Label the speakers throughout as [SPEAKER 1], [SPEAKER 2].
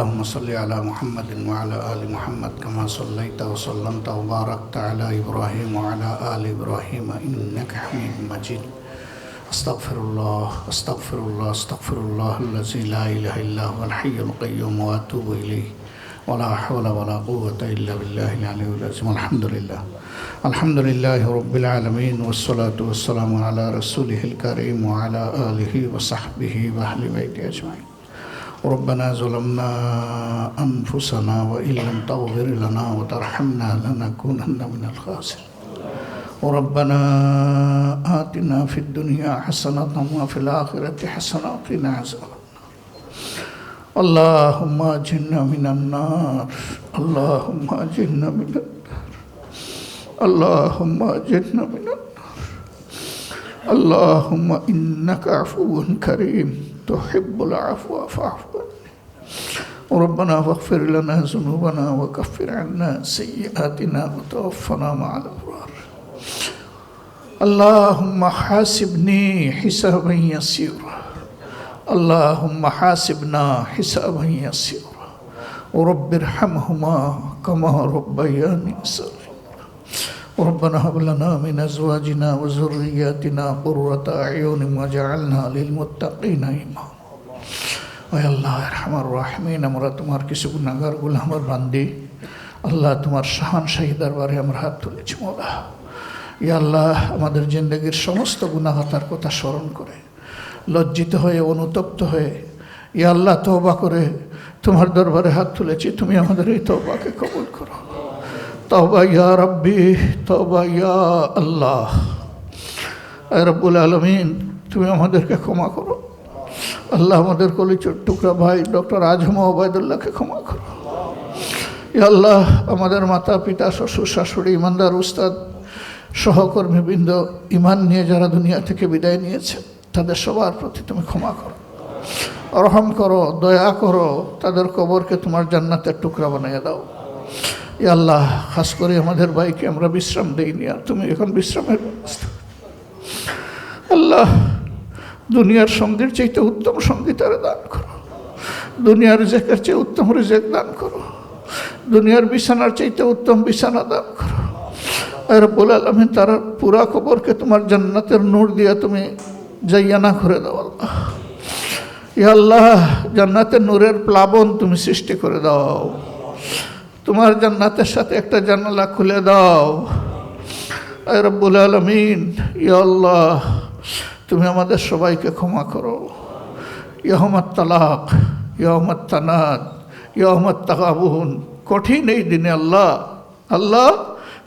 [SPEAKER 1] اللهم صل على محمد وعلى آل محمد كما صليت وسلمت وباركت على إبراهيم وعلى آل إبراهيم إنك حميد مجيد. أستغفر الله أستغفر الله أستغفر الله الذي لا إله إلا هو الحي القيوم وأتوب إليه. ولا حول ولا قوة إلا بالله العلي العظيم. الحمد لله الحمد لله رب العالمين والصلاة والسلام على رسوله الكريم وعلى آله وصحبه وأهل بيته أجمعين. ربنا ظلمنا أنفسنا وإن لم تغفر لنا وترحمنا لنكونن من الخاسرين. وربنا آتنا في الدنيا حسنة وفي الآخرة حسنة وقنا عذاب اللهم أجرنا من النار. اللهم أجرنا من النار. اللهم أجرنا من النار. اللهم إنك عفو كريم. تحب العفو فاعف ربنا فاغفر لنا ذنوبنا وكفر عنا سيئاتنا وتوفنا مع الأبرار. اللهم حاسبني حسابا يسيرا. اللهم حاسبنا حسابا يسيرا. ورب ارحمهما كما ربياني صغيرا. ربنا هب لنا من ازواجنا وذرياتنا قرة اعين واجعلنا للمتقين اماما ওই আল্লাহ রহমার রাহমিন আমরা তোমার কিছু গুণাগার গুলামার বান্দি আল্লাহ তোমার শাহান শাহী দরবারে আমরা হাত তুলেছি মোলা ইয়া আল্লাহ আমাদের জিন্দগির সমস্ত গুণাহতার কথা স্মরণ করে লজ্জিত হয়ে অনুতপ্ত হয়ে ইয়া আল্লাহ তওবা করে তোমার দরবারে হাত তুলেছি তুমি আমাদের এই তওবাকে কবুল করো তওবা ইয়া রব্বি তওবা ইয়া আল্লাহ। রব্বুল আলমিন, তুমি আমাদেরকে ক্ষমা করো। আল্লাহ আমাদের কলিচুর টুকরা ভাই, ডক্টর আজম ওবায়দুল্লাহকে ক্ষমা করো। আল্লাহ, আমাদের মাতা পিতা, শ্বশুর শাশুড়ি, ইমানদার উস্তাদ সহকর্মীবৃন্দ ইমান নিয়ে যারা দুনিয়া থেকে বিদায় নিয়েছে, তাদের সবার প্রতি তুমি ক্ষমা করো। রহম করো, দয়া করো, তাদের কবরকে তোমার জান্নাতের টুকরা বানিয়ে দাও। আল্লাহ, খাস করে আমাদের ভাইকে আমরা বিশ্রাম দেইনি আর তুমি এখন বিশ্রামের ব্যবস্থা। আল্লাহ, দুনিয়ার সঙ্গীর চাইতে উত্তম সঙ্গীতার দান করো। দুনিয়ার রেজেকের চেয়ে উত্তম রেজেক দান করো। দুনিয়ার বিছানার চাইতে উত্তম বিছানা দান করো। আর বলে আলমিন তার পুরা খবরকে তোমার জান্নাতের নূর দিয়া তুমি জাইয়ানা করে দাও আল্লাহ। ইয়া আল্লাহ, জান্নাতের নূরের প্লাবন তুমি সৃষ্টি করে দাও। তোমার জান্নাতের সাথে একটা জানালা খুলে দাও। রব্বুল আলমিন আল্লাহ, তুমি আমাদের সবাইকে ক্ষমা করো। ইহমত তালাক ইহমত তানাদ ইহমত তাকাবুন কঠিন এই দিনে আল্লাহ আল্লাহ,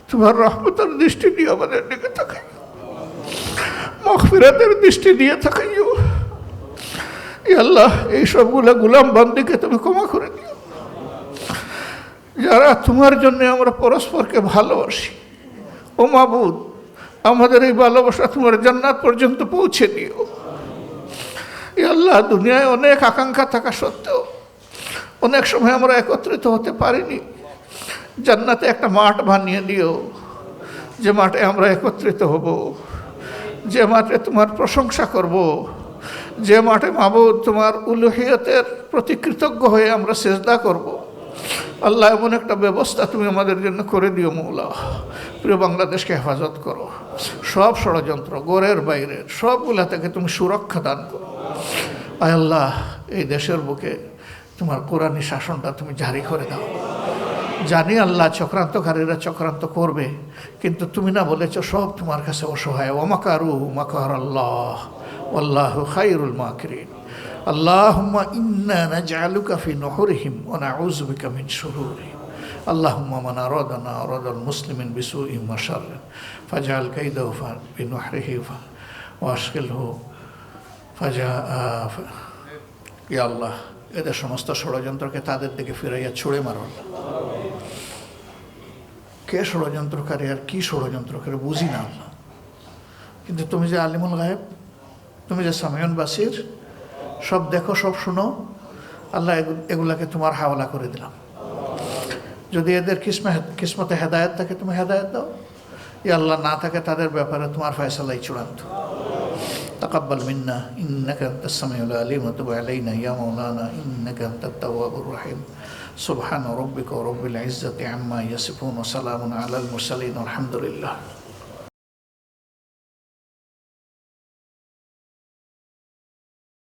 [SPEAKER 1] তোমার রহমতের দৃষ্টি দিয়ে আমাদের দিকে তাকাই মখফিরাতের দৃষ্টি দিয়ে তাকাইও। আল্লাহ, এই সবগুলো গুলাম বান্দিকে তুমি ক্ষমা করে দিও। যারা তোমার জন্য আমরা পরস্পরকে ভালোবাসি। ও মাবুদ, আমাদের এই ভালোবাসা তোমার জান্নাত পর্যন্ত পৌঁছে দিও। আল্লাহ, দুনিয়ায় অনেক আকাঙ্ক্ষা থাকা সত্ত্বেও অনেক সময় আমরা একত্রিত হতে পারিনি। জান্নাতে একটা মাঠ বানিয়ে দিও, যে মাঠে আমরা একত্রিত হব, যে মাঠে তোমার প্রশংসা করব, যে মাঠে মাবুদ তোমার উলুহিয়তের প্রতি কৃতজ্ঞ হয়ে আমরা চেষ্টা করব। আল্লাহ এমন একটা ব্যবস্থা তুমি আমাদের জন্য করে দিও, মৌলা। প্রিয় বাংলাদেশকে হেফাজত করো। সব ষড়যন্ত্র গোরের বাইরের সবগুলা থেকে তুমি সুরক্ষা দান করো। আয় আল্লাহ, এই দেশের বুকে তোমার কোরআনী শাসনটা তুমি জারি করে দাও। জানি আল্লাহ চক্রান্তকারীরা চক্রান্ত করবে, কিন্তু তুমি না বলেছ সব তোমার কাছে অসহায়। ওমাকারু মাকার আল্লাহ আল্লাহ খাইরুল মাকরিন। اللهم إنا نجعلك في نحورهم ونعوذ بك من شرورهم اللهم من أرادنا أراد المسلمين بسوء وشر فاجعل كيده في نحره وأشغله فجاء يا الله এদের সমস্ত ষড়যন্ত্রকে তাদের দিকে ফিরাইয়া ছুঁড়ে মারো কে ষড়যন্ত্রকারী আর কি ষড়যন্ত্রকারী বুঝি না আল্লাহ কিন্তু তুমি যে আলিমুল গায়েব তুমি যে সামিয়ন বাসির সব দেখো সব শুনো আল্লাহ এগুলাকে তোমার হাওলা করে দিলাম যদি এদের কিসমে কিসমতে হেদায়ত থাকে তুমি হেদায়ত দাও ই আল্লাহ না থাকে তাদের ব্যাপারে তোমার ফয়সালাই চূড়ান্ত تقبل منا إنك أنت السميع العليم وتب علينا يا مولانا إنك أنت التواب الرحيم سبحان ربك رب العزة عما يصفون وسلام على المرسلين والحمد لله